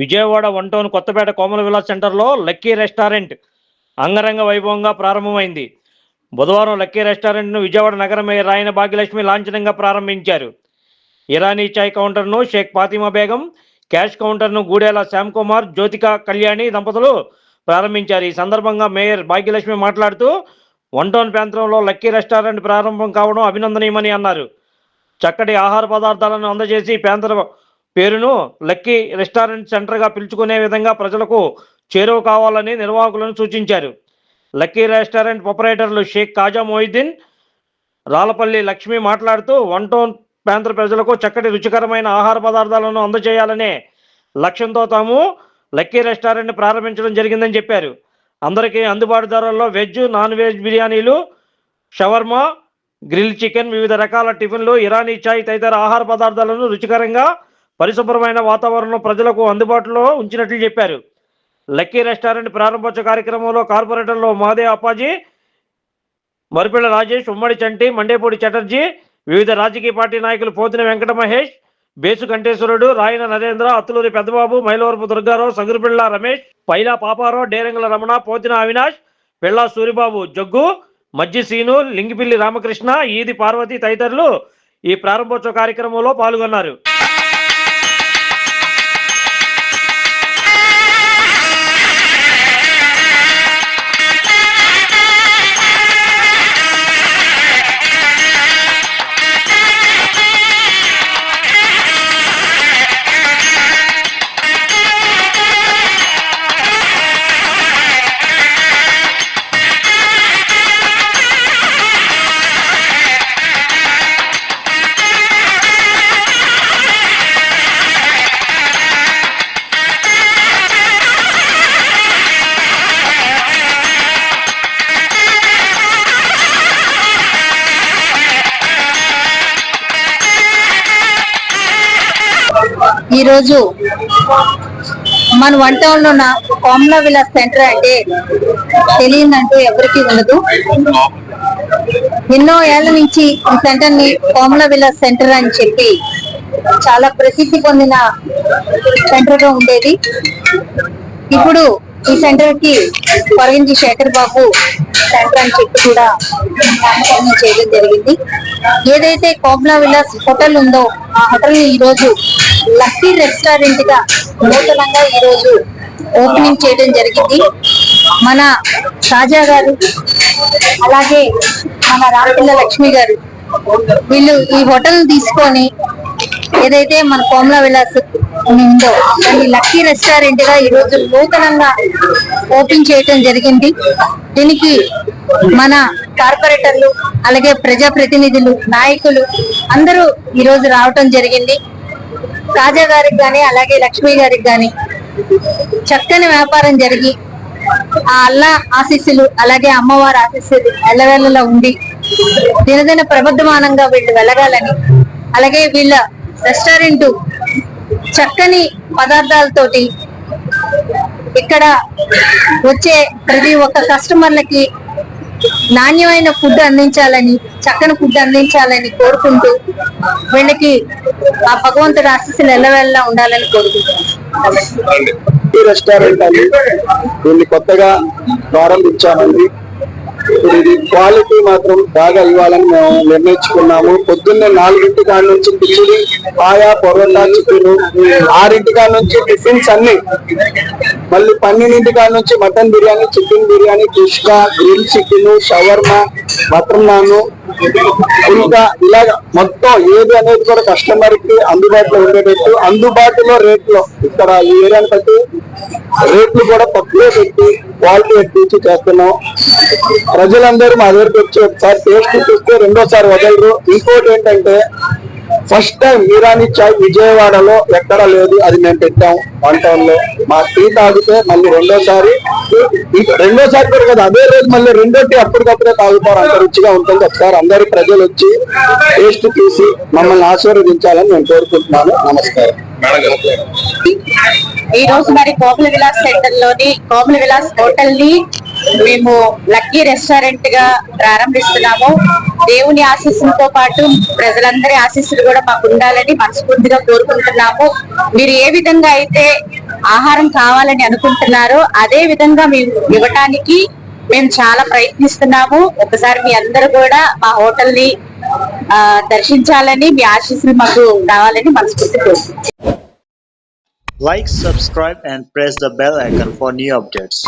Vijayawada one town Kothapeta Komala Vilas సెంటర్లో lucky restaurant అంగరంగ వైభవంగా ప్రారంభమైంది. బుధవారం లక్కీ రెస్టారెంట్ను విజయవాడ నగర మేయర్ రాయన భాగ్యలక్ష్మి లాంఛనంగా ప్రారంభించారు. ఇరానీ చాయ్ కౌంటర్ను షేక్ ఫాతిమా బేగం క్యాష్ కౌంటర్ను గూడేల శ్యామ్ కుమార్ జ్యోతిక కళ్యాణి దంపతులు ప్రారంభించారు. ఈ సందర్భంగా మేయర్ భాగ్యలక్ష్మి మాట్లాడుతూ వన్ టౌన్ ప్రాంతంలో లక్కీ రెస్టారెంట్ ప్రారంభం కావడం అభినందనీయమని అన్నారు. చక్కటి ఆహార పదార్థాలను అందజేసి ప్రాంత పేరును లక్కీ రెస్టారెంట్ సెంటర్గా పిలుచుకునే విధంగా ప్రజలకు చేరువ కావాలని నిర్వాహకులను సూచించారు. లక్కీ రెస్టారెంట్ ప్రొపరేటర్లు షేక్ కాజా మొహిద్దీన్ రాలపల్లి లక్ష్మి మాట్లాడుతూ వన్ టౌన్ ప్రాంత ప్రజలకు చక్కటి రుచికరమైన ఆహార పదార్థాలను అందజేయాలనే లక్ష్యంతో తాము లక్కీ రెస్టారెంట్ ప్రారంభించడం జరిగిందని చెప్పారు. అందరికీ అందుబాటు ధరల్లో వెజ్ నాన్ వెజ్ బిర్యానీలు షవర్మా గ్రిల్ చికెన్ వివిధ రకాల టిఫిన్లు ఇరానీ చాయ్ తదితర ఆహార పదార్థాలను రుచికరంగా పరిశుభ్రమైన వాతావరణం ప్రజలకు అందుబాటులో ఉంచినట్లు చెప్పారు. లక్కీ రెస్టారెంట్ ప్రారంభోత్సవ కార్యక్రమంలో కార్పొరేటర్లు మాదే అప్పాజీ మరిపిళ్ళ రాజేష్ ఉమ్మడి చంటి మండేపూడి చటర్జీ వివిధ రాజకీయ పార్టీ నాయకులు పోతిన వెంకట మహేష్ బేసు కంఠేశ్వరుడు రాయన నరేంద్ర అత్తులూరి పెద్దబాబు మైలవరపు దుర్గారావు సగురుపిళ్ళ రమేష్ పైలా పాపారావు డేరంగుల రమణ పోతిన అవినాష్ పిళ్ళ సూరిబాబు జగ్గు మజ్జి సీను లింగిపిల్లి రామకృష్ణ ఈది పార్వతి తదితరులు ఈ ప్రారంభోత్సవ కార్యక్రమంలో పాల్గొన్నారు. ఈరోజు మన వన్ టౌన్లో ఉన్న కోమలా విలాస్ సెంటర్ అంటే తెలియదంటూ ఎవరికీ ఉండదు. ఎన్నో ఏళ్ళ నుంచి ఈ సెంటర్ని కోమలా విలాస్ సెంటర్ అని చెప్పి చాలా ప్రసిద్ధి పొందిన సెంటర్గా ఉండేది. ఇప్పుడు ఈ సెంటర్కి పొరగించి శేఖర్ బాబు సెంటర్ అని చెప్పి కూడా నామకరణం చేయడం జరిగింది. ఏదైతే కోబ్లా విలాస్ హోటల్ ఉందో ఆ హోటల్ని ఈ రోజు లక్కీ రెస్టారెంట్గా నూతనంగా ఈ రోజు ఓపెనింగ్ చేయడం జరిగింది. మన సాజా గారు అలాగే మన రామపిల్ల లక్ష్మి గారు వీళ్ళు ఈ హోటల్ తీసుకొని ఏదైతే మన కోమల విలాస్ ఉందో దాన్ని లక్కీ రెస్టారెంట్గా ఈ రోజు నూతనంగా ఓపెన్ చేయటం జరిగింది. దీనికి మన కార్పొరేటర్లు అలాగే ప్రజా ప్రతినిధులు నాయకులు అందరూ ఈ రోజు రావటం జరిగింది. రాజా గారికి కానీ అలాగే లక్ష్మి గారికి కానీ చక్కని వ్యాపారం జరిగి ఆ అల్లా ఆశీస్సులు అలాగే అమ్మవారి ఆశీస్సులు ఎల్లవెల్లలో ఉండి దినదిన ప్రబుద్ధమానంగా వీళ్ళు వెలగాలని అలాగే వీళ్ళ రెస్టారెంట్ చక్కని పదార్థాలతోటి ఇక్కడ వచ్చే ప్రతి ఒక్క కస్టమర్లకి నాణ్యమైన ఫుడ్ అందించాలని చక్కని ఫుడ్ అందించాలని కోరుకుంటూ వీళ్ళకి ఆ భగవంతుడు ఆశీస్సులు ఎల్లవెల్లా ఉండాలని కోరుకుంటున్నాను. రెస్టారెంట్ అని దీన్ని కొత్తగా ప్రారంభించామండి. ఇప్పుడు ఇది క్వాలిటీ మాత్రం బాగా ఇవ్వాలని మేము నిర్ణయించుకున్నాము. పొద్దున్నే నాలుగింటి కాడ నుంచి కిచిడి పాయా పొరోటా చికెన్ ఆరింటి కాడ నుంచి టిఫిన్స్ అన్ని మళ్ళీ పన్నెండింటి కాడ నుంచి mutton biryani chicken biryani kushka grill chicken shawarma mutton naan ఇంకా ఇలాగ మొత్తం ఏది అనేది కూడా కస్టమర్కి అందుబాటులో ఉండేటట్టు అందుబాటులో రేట్లో ఇక్కడ ఈ ఏరియాని బట్టి రేట్లు కూడా తక్కువ పెట్టి క్వాలిటీ ఎక్కించి చేస్తున్నాం. ప్రజలందరూ మా దగ్గరికి వచ్చి ఒకసారి టేస్ట్ చూస్తే రెండోసారి వదలరు. ఇంకోటి ఏంటంటే ఫస్ట్ టైం మీరాని చాయ్ విజయవాడలో ఎక్కడ లేదు అది మేము పెట్టాం వన్ టౌన్లో మా టీ తాగితే మళ్ళీ రెండోసారి రెండోసారి కూడా కదా అదే రోజు మళ్ళీ రెండో టీ అప్పటికప్పుడే తాగుతారు అంత రుచిగా ఉంటుంది. ఒకసారి అందరు ప్రజలు వచ్చి టేస్ట్ తీసి మమ్మల్ని ఆశీర్వదించాలని నేను కోరుకుంటున్నాను. నమస్కారం. ఈ రోజు మరి కోమల విలాస్ సెంటర్లోని కోమల విలాస్ హోటల్ని మేము లక్కీ రెస్టారెంట్గా ప్రారంభిస్తున్నాము. దేవుని ఆశీస్సులతో పాటు ప్రజలందరి ఆశీస్సులు కూడా మాకు ఉండాలని మనస్ఫూర్తిగా కోరుకుంటున్నాము. మీరు ఏ విధంగా అయితే ఆహారం కావాలని అనుకుంటున్నారో అదే విధంగా మేము ఇవ్వటానికి మేము చాలా ప్రయత్నిస్తున్నాము. ఒకసారి మీ అందరూ కూడా మా హోటల్ని దర్శించాలని మీ ఆశీస్సులు మాకు కావాలని మనస్ఫూర్తి కోరుతున్నాం Like, subscribe, and press the bell icon for new updates.